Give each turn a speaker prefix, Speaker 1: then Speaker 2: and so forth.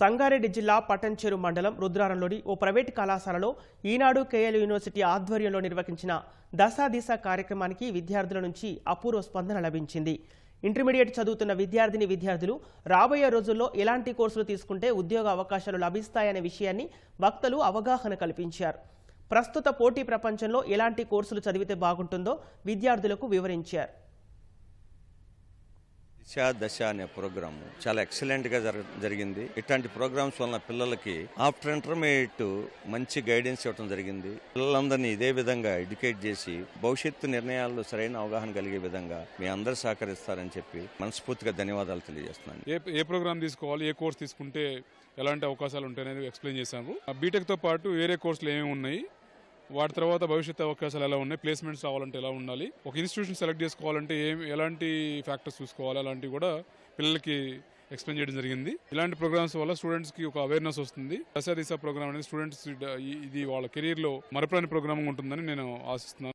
Speaker 1: సంగారెడ్డి జిల్లా పటంచెరు మండలం రుద్రారంలోని ఓ ప్రైవేటు కళాశాలలో ఈనాడు కేఎల్ యూనివర్సిటీ ఆధ్వర్యంలో నిర్వహించిన దశా దిశ కార్యక్రమానికి విద్యార్థుల నుంచి అపూర్వ స్పందన లభించింది. ఇంటర్మీడియట్ చదువుతున్న విద్యార్థిని విద్యార్థులు రాబోయే రోజుల్లో ఎలాంటి కోర్సులు తీసుకుంటే ఉద్యోగ అవకాశాలు లభిస్తాయనే విషయాన్ని వక్తలు అవగాహన కల్పించారు. ప్రస్తుత పోటీ ప్రపంచంలో ఎలాంటి కోర్సులు చదివితే బాగుంటుందో విద్యార్థులకు వివరించారు.
Speaker 2: దిశ దశ అనే ప్రోగ్రామ్ చాలా ఎక్సలెంట్గా జరగ- జరిగింది. ఇట్లాంటి ప్రోగ్రామ్స్ వలన పిల్లలకి ఆఫ్టర్ ఇంటర్మీడియట్ మంచి గైడెన్స్ ఇవ్వడం జరిగింది. పిల్లలందరినీ ఇదే విధంగా ఎడ్యుకేట్ చేసి భవిష్యత్తు నిర్ణయాల్లో సరైన అవగాహన కలిగే విధంగా మీ అందరు సహకరిస్తారని చెప్పి మనస్ఫూర్తిగా ధన్యవాదాలు తెలియజేస్తున్నాను.
Speaker 3: ఏ ఏ ప్రోగ్రామ్ తీసుకోవాలి ఏ కోర్స్ తీసుకుంటే ఎలాంటి అవకాశాలు ఉంటాయనేది ఎక్స్ప్లెయిన్ చేశాము. బీటెక్తో పాటు వేరే కోర్సులు ఏమేమి ఉన్నాయి వాటి తర్వాత భవిష్యత్తు అవకాశాలు ఎలా ఉన్నాయి ప్లేస్మెంట్స్ రావాలంటే ఎలా ఉండాలి ఒక ఇన్స్టిట్యూషన్ సెలెక్ట్ చేసుకోవాలంటే ఏం ఎలాంటి ఫ్యాక్టర్స్ చూసుకోవాలి అలాంటివి కూడా పిల్లలకి ఎక్స్ప్లెయిన్ చేయడం జరిగింది. ఇలాంటి ప్రోగ్రామ్స్ వల్ల స్టూడెంట్స్కి ఒక అవేర్నెస్ వస్తుంది. దశ దిశ ప్రోగ్రామ్ అనేది స్టూడెంట్స్ ఇది వాళ్ళ కెరీర్లో మరపురాని ప్రోగ్రామ్ ఉంటుందని నేను ఆశిస్తున్నాను.